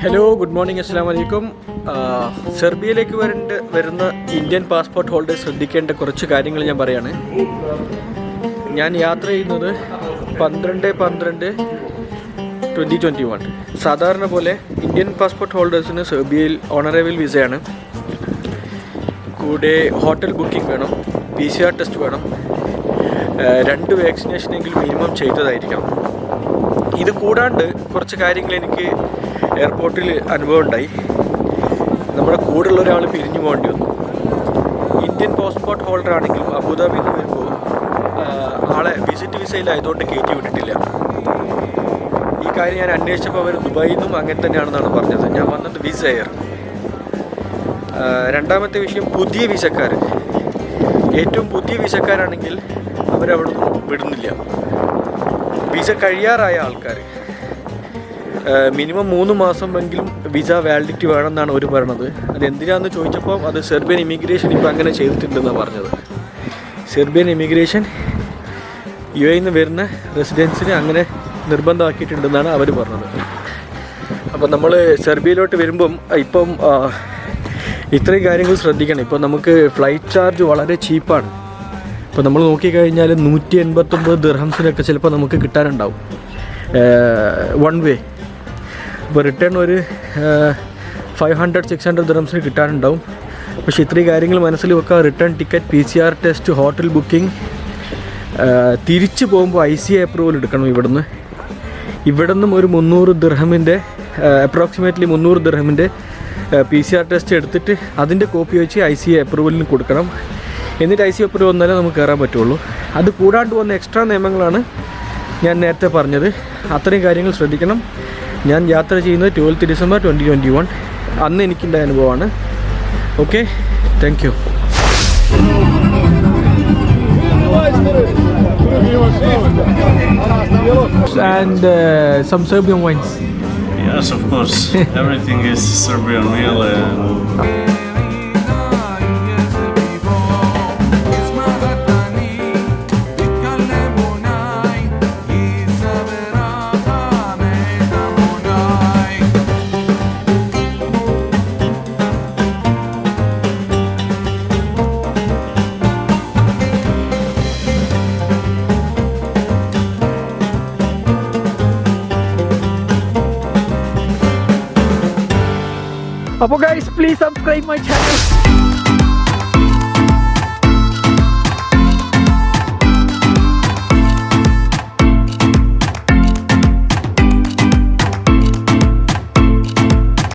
Hello good morning അസ്സാം വലൈക്കും സെർബിയയിലേക്ക് വരേണ്ട വരുന്ന ഇന്ത്യൻ പാസ്പോർട്ട് ഹോൾഡേഴ്സ് ശ്രദ്ധിക്കേണ്ട കുറച്ച് കാര്യങ്ങൾ ഞാൻ പറയാണ്. ഞാൻ യാത്ര ചെയ്യുന്നത് പന്ത്രണ്ട് പന്ത്രണ്ട് ട്വന്റി ട്വന്റി വൺ സാധാരണ പോലെ ഇന്ത്യൻ പാസ്പോർട്ട് ഹോൾഡേഴ്സിന് സെർബിയയിൽ ഓണറേബിൾ വിസയാണ് കൂടെ ഹോട്ടൽ ബുക്കിംഗ് വേണം പി സി ആർ ടെസ്റ്റ് വേണം. രണ്ട് വാക്സിനേഷനെങ്കിലും മിനിമം ചെയ്തതായിരിക്കണം. ഇത് കൂടാണ്ട് കുറച്ച് കാര്യങ്ങൾ എനിക്ക് എയർപോർട്ടിൽ അനുഭവം ഉണ്ടായി. നമ്മുടെ കൂടെ ഉള്ള ഒരാൾ പിരിഞ്ഞു പോകേണ്ടി വന്നു. ഇന്ത്യൻ പാസ്പോർട്ട് ഹോൾഡർ ആണെങ്കിലും അബുദാബിയിൽ നിന്ന് വരുമ്പോൾ ആളെ വിസിറ്റ് വിസയിലായതുകൊണ്ട് കയറ്റി വിട്ടിട്ടില്ല. ഈ കാര്യം ഞാൻ അന്വേഷിച്ചപ്പോൾ അവർ ദുബായിൽ നിന്നും അങ്ങനെ തന്നെയാണെന്നാണ് പറഞ്ഞത്. ഞാൻ വന്നത് വിസ എയർ രണ്ടാമത്തെ വിഷയം പുതിയ വിസക്കാർ ഏറ്റവും പുതിയ വിസക്കാരാണെങ്കിൽ അവരവിടെ വിടുന്നില്ല. വിസ കഴിയാറായ ആൾക്കാർ മിനിമം മൂന്ന് മാസമെങ്കിലും വിസ വാലിഡിറ്റി വേണമെന്നാണ് അവർ പറയണത്. അത് എന്തിനാണെന്ന് ചോദിച്ചപ്പോൾ അത് സെർബിയൻ ഇമിഗ്രേഷൻ ഇപ്പോൾ അങ്ങനെ ചെയ്തിട്ടുണ്ടെന്നാണ് പറഞ്ഞത്. സെർബിയൻ ഇമിഗ്രേഷൻ യു എയിൽ നിന്ന് വരുന്ന റെസിഡൻസിനെ അങ്ങനെ നിർബന്ധമാക്കിയിട്ടുണ്ടെന്നാണ് അവർ പറഞ്ഞത്. അപ്പോൾ നമ്മൾ സെർബിയയിലോട്ട് വരുമ്പം ഇപ്പം ഇത്രയും കാര്യങ്ങൾ ശ്രദ്ധിക്കണം. ഇപ്പോൾ നമുക്ക് ഫ്ലൈറ്റ് ചാർജ് വളരെ ചീപ്പാണ് ഇപ്പോൾ നമ്മൾ നോക്കിക്കഴിഞ്ഞാൽ നൂറ്റി എൺപത്തൊമ്പത് ദിർഹംസിനൊക്കെ ചിലപ്പോൾ നമുക്ക് കിട്ടാനുണ്ടാവും. വൺ വേ ഇപ്പോൾ റിട്ടേൺ ഒരു ഫൈവ് ഹൺഡ്രഡ് സിക്സ് ഹൺഡ്രഡ് ദിർഹംസിന് കിട്ടാനുണ്ടാവും. പക്ഷേ ഇത്രയും കാര്യങ്ങൾ മനസ്സിൽ വെക്കുക return ticket P C R test hotel booking തിരിച്ചു പോകുമ്പോൾ ഐ സി അപ്രൂവൽ എടുക്കണം ഇവിടുന്ന്. ഇവിടുന്നും ഒരു മുന്നൂറ് ദിർഹമിന്റെ അപ്രോക്സിമേറ്റ്ലി മുന്നൂറ് ദിർഹമിന്റെ പി സി ആർ ടെസ്റ്റ് എടുത്തിട്ട് അതിന്റെ കോപ്പി വെച്ച് ഐ സി അപ്രൂവലിന് കൊടുക്കണം. എന്നിട്ട് ഐ സി അപ്രൂവൽ വന്നാലേ നമുക്ക് കയറാൻ പറ്റുള്ളൂ. അത് കൂടാണ്ട് വന്ന എക്സ്ട്രാ നിയമങ്ങളാണ് ഞാൻ നേരത്തെ പറഞ്ഞത്. അത്രയും കാര്യങ്ങൾ ശ്രദ്ധിക്കണം. ഞാൻ യാത്ര ചെയ്യുന്നത് twelfth December twenty twenty one അന്ന് എനിക്കുണ്ടായ അനുഭവമാണ് okay thank you and uh, some Serbian wines. Yes, of course. Everything is Serbian real and Apo guys, please subscribe my channel.